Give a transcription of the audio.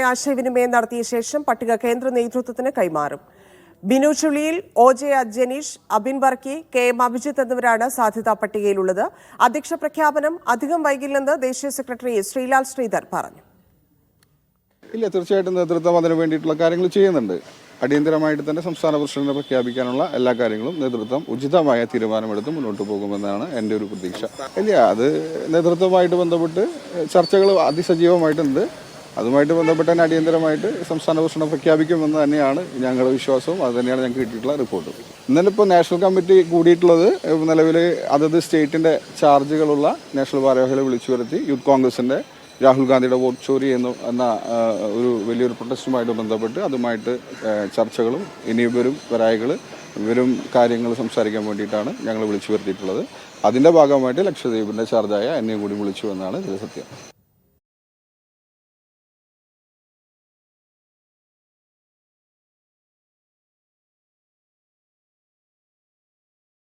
നേതാക്കളുമായി ആശയവിനിമയം നടത്തിയ ശേഷം പട്ടിക കേന്ദ്ര നേതൃത്വത്തിന് കൈമാറും. Binu Chulliyil O J Ajaneesh Abin Varkey K M Abhijith എന്നിവരാണ് സാധ്യതാ പട്ടികയിലുള്ളത്. അധ്യക്ഷ പ്രഖ്യാപനം അധികം വൈകില്ലെന്ന് ദേശീയ സെക്രട്ടറി ശ്രീലാൽ ശ്രീധർ പറഞ്ഞു. ഇല്ല തീർച്ചയായിട്ടും നേതൃത്വം അതിനു വേണ്ടിയിട്ടുള്ള കാര്യങ്ങൾ ചെയ്യുന്നുണ്ട്. അടിയന്തരമായിട്ട് തന്നെ സംസ്ഥാന പ്രസിഡന്റിനെ പ്രഖ്യാപിക്കാനുള്ള എല്ലാ കാര്യങ്ങളും നേതൃത്വം ഉചിതമായ തീരുമാനമെടുത്ത് മുന്നോട്ട് പോകുമെന്നാണ് എന്റെ ഒരു പ്രതീക്ഷ. ഇല്ല അത് നേതൃത്വവുമായിട്ട് ബന്ധപ്പെട്ട് ചർച്ചകൾ അതിസജീവമായിട്ടുണ്ട്. അതുമായിട്ട് ബന്ധപ്പെട്ട് തന്നെ അടിയന്തരമായിട്ട് സംസ്ഥാന ഭൂഷണം പ്രഖ്യാപിക്കുമെന്ന് തന്നെയാണ് ഞങ്ങളുടെ വിശ്വാസവും. അത് തന്നെയാണ് ഞങ്ങൾക്ക് കിട്ടിയിട്ടുള്ള റിപ്പോർട്ട്. ഇന്നലെ ഇപ്പോൾ നാഷണൽ കമ്മിറ്റി കൂടിയിട്ടുള്ളത് നിലവിൽ അതത് സ്റ്റേറ്റിന്റെ ചാർജുകളുള്ള നാഷണൽ ഭാരവാഹികളെ വിളിച്ചു വരുത്തി യൂത്ത് കോൺഗ്രസിന്റെ രാഹുൽ ഗാന്ധിയുടെ വോട്ട് ചോരി എന്ന് എന്ന ഒരു വലിയൊരു പ്രൊട്ടസ്റ്റുമായിട്ട് ബന്ധപ്പെട്ട് അതുമായിട്ട് ചർച്ചകളും ഇനി ഇവരും വരായികൾ ഇവരും കാര്യങ്ങൾ സംസാരിക്കാൻ വേണ്ടിയിട്ടാണ് ഞങ്ങൾ വിളിച്ചു വരുത്തിയിട്ടുള്ളത്. അതിന്റെ ഭാഗമായിട്ട് ലക്ഷദ്വീപിന്റെ ചാർജായ എന്നെയും കൂടി വിളിച്ചു എന്നാണ് ഇത് സത്യം.